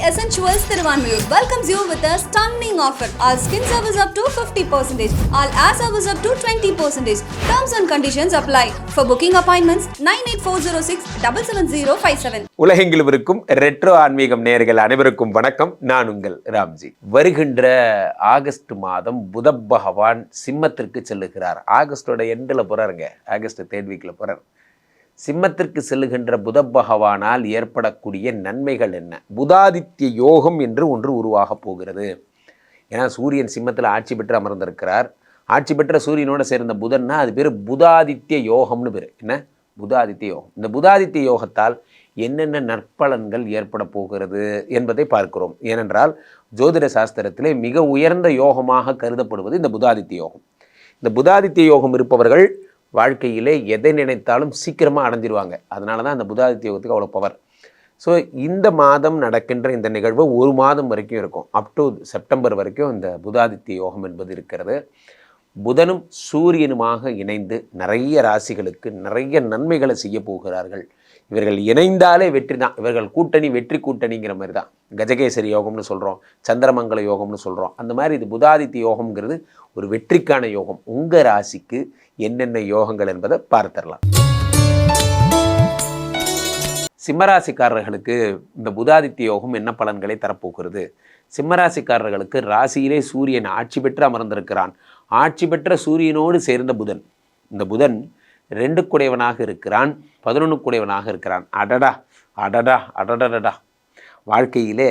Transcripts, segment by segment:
Essentials Thiruvanmiyur welcomes you with a stunning offer. All skin service up to 50%, all air service up to 20%. Terms and conditions apply. For booking appointments, 98406 77057. உலகெங்கிலும் இருக்கும் retro ஆன்மீகம் நேர்கள் அனைவருக்கும் வணக்கம் நான் உங்கள் ராம்ஜி வருகின்ற ஆகஸ்ட் மாதம் புத பகவான் சிம்மத்திற்கு செல்லுகிறார் ஆகஸ்டோட எண்டில் போகிறாருங்க ஆகஸ்ட் தேர்ட் வீக்கில் போகிறார் சிம்மத்திற்கு செல்லுகின்ற புத பகவானால் ஏற்படக்கூடிய நன்மைகள் என்ன? புதாதித்ய யோகம் என்று ஒன்று உருவாகப் போகிறது. ஏன்னா சூரியன் சிம்மத்தில் ஆட்சி பெற்று அமர்ந்திருக்கிறார். ஆட்சி பெற்ற சூரியனோடு சேர்ந்த புதன்னா அது பேர் புதாதித்ய யோகம்னு பேர். என்ன? புதாதித்ய யோகம். இந்த புதாதித்ய யோகத்தால் என்னென்ன நற்பலன்கள் ஏற்பட போகிறது என்பதை பார்க்கிறோம். ஏனென்றால் ஜோதிட சாஸ்திரத்திலே மிக உயர்ந்த யோகமாக கருதப்படுவது இந்த புதாதித்ய யோகம். இந்த புதாதித்ய யோகம் இருப்பவர்கள் வாழ்க்கையிலே எதை நினைத்தாலும் சீக்கிரமாக அடைஞ்சிருவாங்க. அதனால தான் அந்த புதாதித்ய யோகத்துக்கு அவ்வளோ பவர் ஸோ இந்த மாதம் நடக்கின்ற இந்த நிகழ்வு ஒரு மாதம் வரைக்கும் இருக்கும். அப் டு செப்டம்பர் வரைக்கும் இந்த புதாதித்ய யோகம் என்பது இருக்கிறது. புதனும் சூரியனுமாக இணைந்து நிறைய ராசிகளுக்கு நிறைய நன்மைகளை செய்ய போகிறார்கள். இவர்கள் இணைந்தாலே வெற்றி தான். இவர்கள் கூட்டணி வெற்றி கூட்டணிங்கிற மாதிரி தான். கஜகேசரி யோகம்னு சொல்கிறோம் சந்திரமங்கல யோகம்னு சொல்கிறோம் அந்த மாதிரி இது புதாதித்ய யோகம்ங்கிறது ஒரு வெற்றிக்கான யோகம். உங்கள் ராசிக்கு என்னென்ன யோகங்கள் என்பதை பார்த்துடலாம். சிம்மராசிக்காரர்களுக்கு இந்த புதாதித்ய யோகம் என்ன பலன்களை தரப்போகிறது? சிம்மராசிக்காரர்களுக்கு ராசியிலே சூரியன் ஆட்சி பெற்று அமர்ந்திருக்கிறான். ஆட்சி பெற்ற சூரியனோடு சேர்ந்த புதன். இந்த புதன் ரெண்டு குடையவனாக இருக்கிறான் பதினொன்று குடையவனாக இருக்கிறான். அடடா அடடா அடடடடா. வாழ்க்கையிலே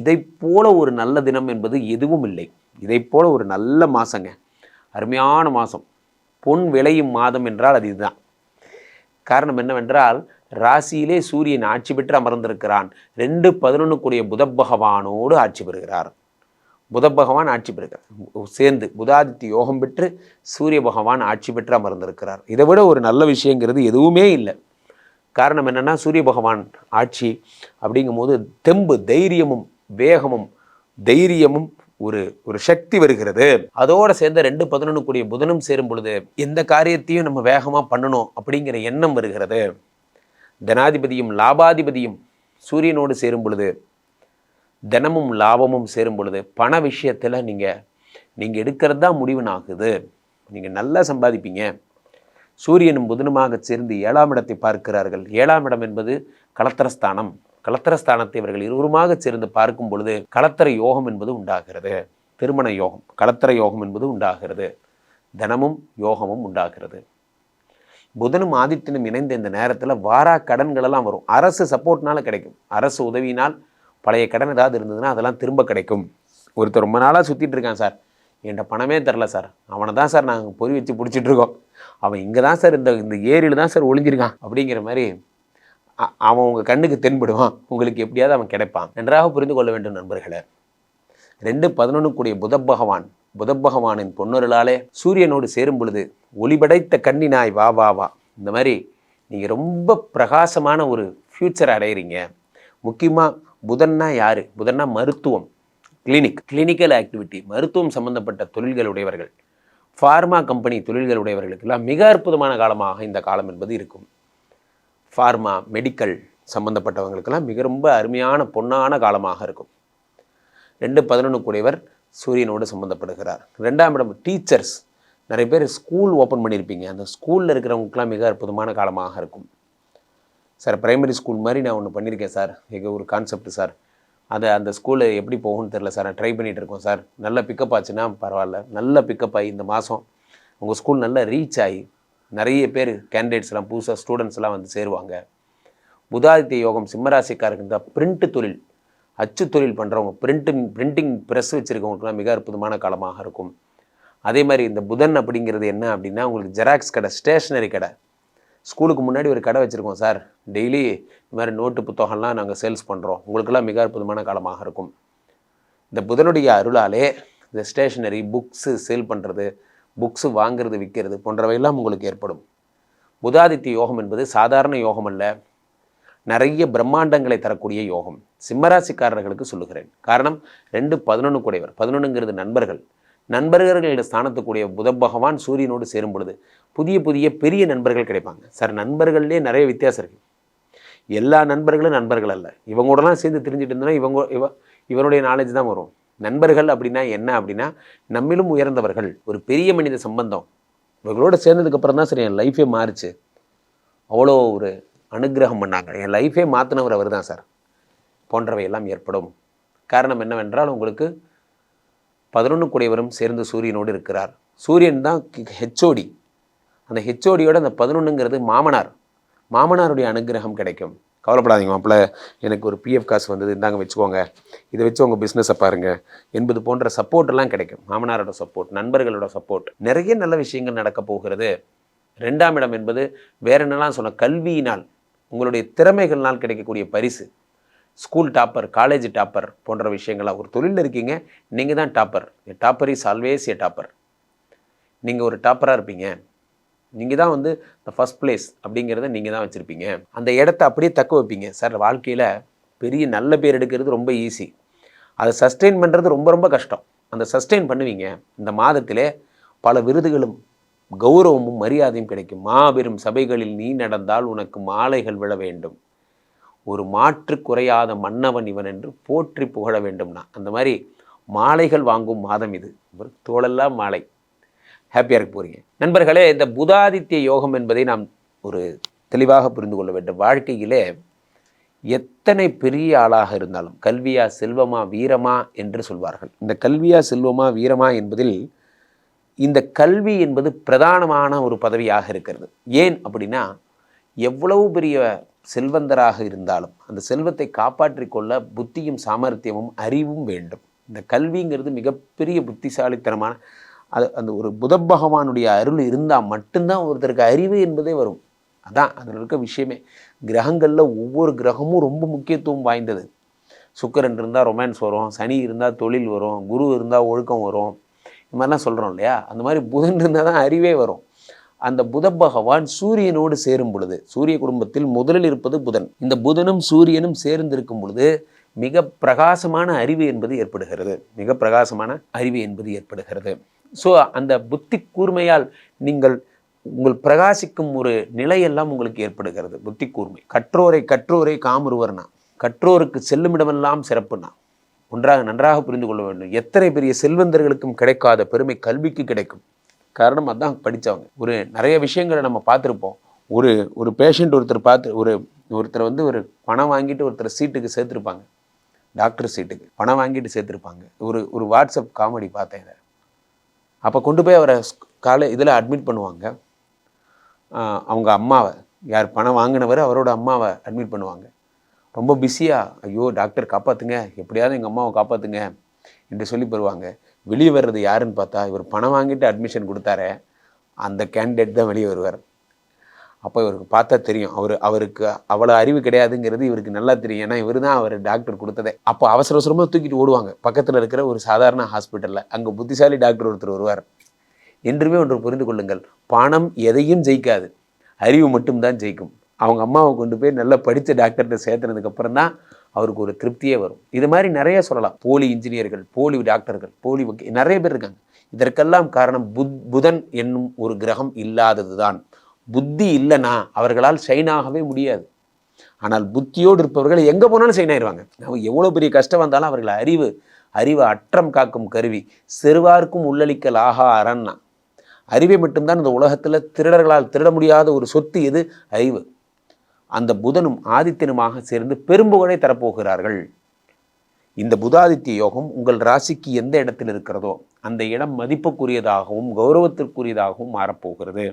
இதைப் போல ஒரு நல்ல தினம் என்பது எதுவும் இல்லை. இதைப் போல ஒரு நல்ல மாதங்க அருமையான மாதம் பொன் விளையும் மாதம் என்றால் அது இதுதான். காரணம் என்னவென்றால் ராசியிலே சூரியன் ஆட்சி பெற்று அமர்ந்திருக்கிறான். ரெண்டு பதினொன்றுக்குரிய புத பகவானோடு ஆட்சி பெறுகிறார். புத பகவான் ஆட்சி பெறுகிறார். சேர்ந்து புதாதித்ய யோகம் பெற்று சூரிய பகவான் ஆட்சி பெற்று அமர்ந்திருக்கிறார். இதை விட ஒரு நல்ல விஷயங்கிறது எதுவுமே இல்லை. காரணம் என்னென்னா சூரிய பகவான் ஆட்சி அப்படிங்கும்போது தெம்பு தைரியமும் வேகமும் தைரியமும் ஒரு ஒரு சக்தி வருகிறது. அதோட சேர்ந்த ரெண்டு பதினொன்று கூடிய புதனும் சேரும் பொழுது எந்த காரியத்தையும் நம்ம வேகமாக பண்ணணும் அப்படிங்கிற எண்ணம் வருகிறது. தனாதிபதியும் லாபாதிபதியும் சூரியனோடு சேரும் பொழுது தினமும் லாபமும் சேரும் பொழுது பண விஷயத்தில் நீங்கள் நீங்கள் எடுக்கிறது தான் முடிவுனாகுது. நீங்கள் நல்லா சம்பாதிப்பீங்க. சூரியனும் புதனுமாக சேர்ந்து ஏழாம் இடத்தை பார்க்கிறார்கள். ஏழாம் இடம் என்பது கலத்திரஸ்தானம். கலத்தரஸ்தானத்தை இவர்கள் இருவருமாக சேர்ந்து பார்க்கும் பொழுது கலத்தர யோகம் என்பது உண்டாகிறது. திருமண யோகம் கலத்தர யோகம் என்பது உண்டாகிறது. தனமும் யோகமும் உண்டாகிறது. புதனும் ஆதித்தனும் இணைந்த இந்த நேரத்தில் வாரா கடன்களெல்லாம் வரும். அரசு சப்போர்ட்னால கிடைக்கும். அரசு உதவினால் பழைய கடன் ஏதாவது இருந்ததுன்னா அதெல்லாம் திரும்ப கிடைக்கும். ஒருத்தர் ரொம்ப நாளாக சுற்றிட்டு இருக்கான் சார். என்கிட்ட பணமே தரல சார். அவனை தான் சார் நாங்கள் பொறி வச்சு பிடிச்சிட்டு இருக்கோம். அவன் இங்கே தான் சார் இந்த இந்த ஏரியில் தான் சார் ஒளிஞ்சிருக்கான் அப்படிங்கிற மாதிரி அவன் உங்கள் கண்ணுக்கு தென்படுவான். உங்களுக்கு எப்படியாவது அவன் கிடைப்பான். நன்றாக புரிந்து கொள்ள வேண்டும் நண்பர்களே. ரெண்டு பதினொன்று கூடிய புத பகவான். புத பகவானின் பொன்னொருளாலே சூரியனோடு சேரும் பொழுது ஒளிபடைத்த கண்ணினாய் வா வா வா. இந்த மாதிரி நீங்கள் ரொம்ப பிரகாசமான ஒரு ஃப்யூச்சர் அடையிறீங்க. முக்கியமாக புதன்னா யார்? புதன்னா மருத்துவம். கிளினிக் கிளினிக்கல் ஆக்டிவிட்டி மருத்துவம் சம்பந்தப்பட்ட தொழில்கள் உடையவர்கள். ஃபார்மா கம்பெனி தொழில்கள் உடையவர்களுக்கெல்லாம் மிக அற்புதமான காலமாக இந்த காலம் என்பது இருக்கும். ஃபார்மா மெடிக்கல் சம்மந்தப்பட்டவங்களுக்கெல்லாம் மிக ரொம்ப அருமையான பொன்னான காலமாக இருக்கும். ரெண்டு பதினொன்று கூடியவர் சூரியனோடு சம்மந்தப்படுகிறார் ரெண்டாம் இடம் டீச்சர்ஸ் நிறைய பேர் ஸ்கூல் ஓப்பன் பண்ணியிருப்பீங்க. அந்த ஸ்கூலில் இருக்கிறவங்களுக்குலாம் மிக அற்புதமான காலமாக இருக்கும். சார் பிரைமரி ஸ்கூல் மாதிரி நான் ஒன்று பண்ணியிருக்கேன் சார். எங்கள் ஒரு கான்செப்ட் சார். அதை அந்த ஸ்கூலில் எப்படி போகும்னு தெரில சார். நான் ட்ரை பண்ணிகிட்டு இருக்கோம் சார். நல்ல பிக்கப் ஆச்சுன்னா பரவாயில்ல. நல்ல பிக்கப் ஆகி இந்த மாதம் உங்கள் ஸ்கூல் நல்லா ரீச் ஆகி நிறைய பேர் கேண்டிடேட்ஸ்லாம் புதுசாக ஸ்டூடெண்ட்ஸ்லாம் வந்து சேருவாங்க. புதாதித்ய யோகம் சிம்மராசிக்காரருக்கு இருந்தால் பிரிண்ட்டு தொழில் அச்சு தொழில் பண்ணுறவங்க பிரிண்டிங் பிரிண்டிங் ப்ரெஸ் வச்சுருக்கவங்களுக்குலாம் மிக அற்புதமான காலமாக இருக்கும். அதே மாதிரி இந்த புதன் அப்படிங்கிறது என்ன அப்படின்னா உங்களுக்கு ஜெராக்ஸ் கடை ஸ்டேஷ்னரி கடை. ஸ்கூலுக்கு முன்னாடி ஒரு கடை வச்சுருக்கோம் சார். டெய்லி இந்த மாதிரி நோட்டு புத்தகம்லாம் நாங்கள் சேல்ஸ் பண்ணுறோம் உங்களுக்கெல்லாம் மிக அற்புதமான காலமாக இருக்கும். இந்த புதனுடைய அருளாலே இந்த ஸ்டேஷ்னரி புக்ஸு சேல் பண்ணுறது புக்ஸு வாங்குறது விற்கிறது போன்றவையெல்லாம் உங்களுக்கு ஏற்படும். புதாதித்ய யோகம் என்பது சாதாரண யோகம் அல்ல. நிறைய பிரம்மாண்டங்களை தரக்கூடிய யோகம். சிம்மராசிக்காரர்களுக்கு சொல்லுகிறேன். காரணம் ரெண்டு பதினொன்று கூடையவர். பதினொன்றுங்கிறது நண்பர்கள். நண்பர்களுடைய ஸ்தானத்துக்குரிய புத பகவான் சூரியனோடு சேரும் பொழுது புதிய புதிய பெரிய நண்பர்கள் கிடைப்பாங்க. சார் நண்பர்கள்லேயே நிறைய வித்தியாசம் இருக்குது எல்லா நண்பர்களும் நண்பர்கள் அல்ல. இவங்களோடலாம் சேர்ந்து தெரிஞ்சுட்டு இருந்தோன்னா இவங்க இவ இவருடைய நாலேஜ் தான் வரும். நண்பர்கள் அப்படின்னா என்ன அப்படின்னா நம்மிலும் உயர்ந்தவர்கள் ஒரு பெரிய மனித சம்பந்தம். இவர்களோடு சேர்ந்ததுக்கப்புறம் தான் சரி என் லைஃபே மாறுச்சு. அவ்வளோ ஒரு அனுக்கிரகம் பண்ணாங்க. என் லைஃபே மாற்றினவர் அவர் தான் சார். போன்றவை எல்லாம் ஏற்படும். காரணம் என்னவென்றால் உங்களுக்கு பதினொன்று கூடியவரும் சேர்ந்து சூரியனோடு இருக்கிறார். சூரியன் தான் ஹெச்ஓடி அந்த ஹெச்ஓடியோட அந்த பதினொன்றுங்கிறது மாமனார். மாமனாருடைய அனுக்கிரகம் கிடைக்கும். கவலைப்படாதீங்க மாப்பிள்ள. எனக்கு ஒரு பிஎஃப் காசு வந்தது. இந்தாங்க வச்சுக்கோங்க. இதை வச்சு உங்கள் பிஸ்னஸை பாருங்கள் என்பது போன்ற சப்போர்ட்டெல்லாம் கிடைக்கும். மாமனாரோட சப்போர்ட் நண்பர்களோட சப்போர்ட் நிறைய நல்ல விஷயங்கள் நடக்க போகிறது. ரெண்டாம் இடம் என்பது வேற என்னெல்லாம் சொன்ன கல்வியினால் உங்களுடைய திறமைகள்னால் கிடைக்கக்கூடிய பரிசு. ஸ்கூல் டாப்பர் காலேஜ் டாப்பர் போன்ற விஷயங்களாக ஒரு தொழிலில் இருக்கீங்க நீங்கள் தான் topper topper is always a topper நீங்கள் ஒரு டாப்பராக இருப்பீங்க. நீங்கள் தான் வந்து இந்த ஃபஸ்ட் பிளேஸ் அப்படிங்கிறத நீங்கள் தான் வச்சுருப்பீங்க. அந்த இடத்த அப்படியே தக்க வைப்பீங்க. சார் வாழ்க்கையில் பெரிய நல்ல பேர் எடுக்கிறது ரொம்ப ஈஸி அதை சஸ்டெயின் பண்ணுறது ரொம்ப ரொம்ப கஷ்டம். அந்த சஸ்டெயின் பண்ணுவீங்க. இந்த மாதத்திலே பல விருதுகளும் கௌரவமும் மரியாதையும் கிடைக்கும். மாபெரும் சபைகளில் நீ நடந்தால் உனக்கு மாலைகள் விழ வேண்டும். ஒரு மாற்று குறையாத மன்னவன் இவன் என்று போற்றி புகழ வேண்டும்னா. அந்த மாதிரி மாலைகள் வாங்கும் மாதம் இது. ஒரு தோளெல்லாம் மாலை. ஹாப்பியாக இருக்க போறீங்க. நண்பர்களே இந்த புதாதித்ய யோகம் என்பதை நாம் ஒரு தெளிவாக புரிந்து கொள்ள வேண்டும். வாழ்க்கையிலே எத்தனை பெரிய ஆளாக இருந்தாலும் கல்வியா செல்வமா வீரமா என்று சொல்வார்கள். இந்த கல்வியா செல்வமா வீரமா என்பதில் இந்த கல்வி என்பது பிரதானமான ஒரு பதவியாக இருக்கிறது. ஏன் அப்படின்னா எவ்வளவு பெரிய செல்வந்தராக இருந்தாலும் அந்த செல்வத்தை காப்பாற்றிக் கொள்ள புத்தியும் சாமர்த்தியமும் அறிவும் வேண்டும். இந்த கல்விங்கிறது மிகப்பெரிய புத்திசாலித்தனமான அது அந்த ஒரு புத பகவானுடைய அருள் இருந்தால் மட்டும்தான் ஒருத்தருக்கு அறிவு என்பதே வரும். அதான் அதில் இருக்க விஷயமே. கிரகங்களில் ஒவ்வொரு கிரகமும் ரொம்ப முக்கியத்துவம் வாய்ந்தது. சுக்கிரன் இருந்தால் ரொமான்ஸ் வரும் சனி இருந்தால் தொழில் வரும் குரு இருந்தால் ஒழுக்கம் வரும். இது மாதிரிலாம் சொல்கிறோம் இல்லையா? அந்த மாதிரி புதன் இருந்தால் தான் அறிவே வரும். அந்த புத பகவான் சூரியனோடு சேரும் பொழுது சூரிய குடும்பத்தில் முதலில் இருப்பது புதன். இந்த புதனும் சூரியனும் சேர்ந்திருக்கும் பொழுது மிக பிரகாசமான அறிவு என்பது ஏற்படுகிறது. மிக பிரகாசமான அறிவு என்பது ஏற்படுகிறது. ஸோ அந்த புத்தி கூர்மையால் நீங்கள் உங்கள் பிரகாசிக்கும் ஒரு நிலையெல்லாம் உங்களுக்கு ஏற்படுகிறது. புத்தி கூர்மை. கற்றோரை கற்றோரை காமருவர்னா கற்றோருக்கு செல்லுமிடமெல்லாம் சிறப்புனா ஒன்றாக நன்றாக புரிந்து கொள்ள வேண்டும். எத்தனை பெரிய செல்வந்தர்களுக்கும் கிடைக்காத பெருமை கல்விக்கு கிடைக்கும். காரணம் அதான் படித்தவங்க ஒரு நிறைய விஷயங்களை நம்ம பார்த்துருப்போம். ஒரு ஒரு பேஷண்ட் ஒருத்தர் பார்த்து ஒரு ஒருத்தர் வந்து ஒரு பணம் வாங்கிட்டு ஒருத்தர் சீட்டுக்கு சேர்த்துருப்பாங்க. டாக்டர் சீட்டுக்கு. பணம் வாங்கிட்டு சேர்த்துருப்பாங்க. ஒரு ஒரு வாட்ஸ்அப் காமெடி பார்த்தேன் இதை. அப்போ கொண்டு போய் அவரை காலை இதில் அட்மிட் பண்ணுவாங்க. அவங்க அம்மாவை யார் பணம் வாங்கினவர் அவரோட அம்மாவை அட்மிட் பண்ணுவாங்க. ரொம்ப பிஸியாக ஐயோ டாக்டர் காப்பாற்றுங்க எப்படியாவது எங்கள் அம்மாவை காப்பாற்றுங்க என்று சொல்லி பெறுவாங்க வெளியே வர்றது யாருன்னு பார்த்தா இவர் பணம் வாங்கிட்டு அட்மிஷன் கொடுத்தாரே அந்த கேண்டிடேட் தான் வெளியே வருவார். அப்போ இவருக்கு பார்த்தா தெரியும். அவர் அவருக்கு அவ்வளோ அறிவு கிடையாதுங்கிறது இவருக்கு நல்லா தெரியும். ஏன்னா இவர் தான் அவர் டாக்டர் கொடுத்ததே. அப்போ அவசர அவசரமாக தூக்கிட்டு ஓடுவாங்க. பக்கத்தில் இருக்கிற ஒரு சாதாரண ஹாஸ்பிட்டலில் அங்கே புத்திசாலி டாக்டர் ஒருத்தர் வருவார். என்றுமே ஒன்று புரிந்து கொள்ளுங்கள். பணம் எதையும் ஜெயிக்காது. அறிவு மட்டும்தான் ஜெயிக்கும். அவங்க அம்மாவை கொண்டு போய் நல்லா படித்த டாக்டர்கிட்ட சேர்த்துனதுக்கப்புறம் தான் அவருக்கு ஒரு திருப்தியே வரும். இது மாதிரி நிறைய சொல்லலாம். போலி இன்ஜினியர்கள் போலி டாக்டர்கள் போலி நிறைய பேர் இருக்காங்க. இதற்கெல்லாம் காரணம் புத் புதன் என்னும் ஒரு கிரகம் இல்லாதது தான் புத்தி இல்லைன்னா அவர்களால் ஷைன் ஆகவே முடியாது. ஆனால் புத்தியோடு இருப்பவர்கள் எங்கே போனாலும் ஷைன் ஆயிடுவாங்க அவங்க எவ்வளோ பெரிய கஷ்டம் வந்தாலும் அவர்கள் அறிவு அறிவு அற்றம் காக்கும் கருவி. செருவார்க்கும் உள்ளளிக்கல் ஆகா அறன்னா. அறிவை மட்டும்தான் இந்த உலகத்தில் திருடர்களால் திருட முடியாத ஒரு சொத்து எது? அறிவு. அந்த புதனும் ஆதித்தனுமாக சேர்ந்து பெரும்புகழை தரப்போகிறார்கள். இந்த புதாதித்ய யோகம் உங்கள் ராசிக்கு எந்த இடத்தில் இருக்கிறதோ அந்த இடம் மதிப்புக்குரியதாகவும் கௌரவத்திற்குரியதாகவும் மாறப்போகிறது.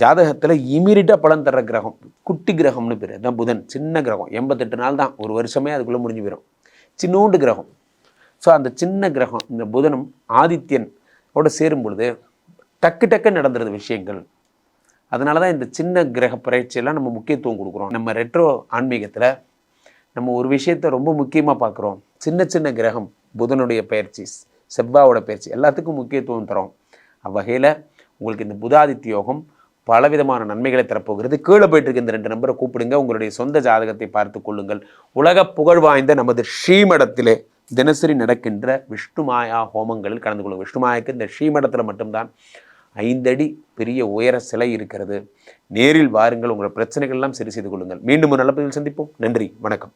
ஜாதகத்தில் இமீடியட்டாக பலன் தர்ற கிரகம் குட்டி கிரகம்னு பேர். தான் புதன் சின்ன கிரகம். எண்பத்தெட்டு நாள் தான். ஒரு வருஷமே அதுக்குள்ளே முடிஞ்சு போயிடும் சின்னோண்டு கிரகம். ஸோ அந்த சின்ன கிரகம் இந்த புதனும் ஆதித்யன் ஓட சேரும் பொழுது டக்கு டக்கு நடந்துருது விஷயங்கள். அதனால தான் இந்த சின்ன கிரக பயிற்சியெல்லாம் நம்ம முக்கியத்துவம் கொடுக்குறோம். நம்ம ரெட்ரோ ஆன்மீகத்தில் நம்ம ஒரு விஷயத்தை ரொம்ப முக்கியமாக பார்க்குறோம். சின்ன சின்ன கிரகம் புதனுடைய பயிற்சி செவ்வாவோட பயிற்சி எல்லாத்துக்கும் முக்கியத்துவம் தரோம். அவ்வகையில் உங்களுக்கு இந்த புதாதித்ய யோகம் பலவிதமான நன்மைகளை தரப்போகிறது. கீழே போயிட்டு இருக்க இந்த ரெண்டு நம்பரை கூப்பிடுங்க. உங்களுடைய சொந்த ஜாதகத்தை பார்த்து கொள்ளுங்கள். உலக புகழ் வாய்ந்த நமது ஸ்ரீமடத்திலே தினசரி நடக்கின்ற விஷ்ணு மாயா ஹோமங்களில் கலந்து கொள்ளும் விஷ்ணுமாயாக்கு இந்த ஸ்ரீமடத்தில் மட்டும்தான் ஐந்தடி பெரிய உயர சிலை இருக்கிறது. நேரில் வாருங்கள். உங்களோட பிரச்சனைகள் எல்லாம் சரி செய்து கொள்ளுங்கள். மீண்டும் ஒரு நல்ல பதிவில் சந்திப்போம். நன்றி. வணக்கம்.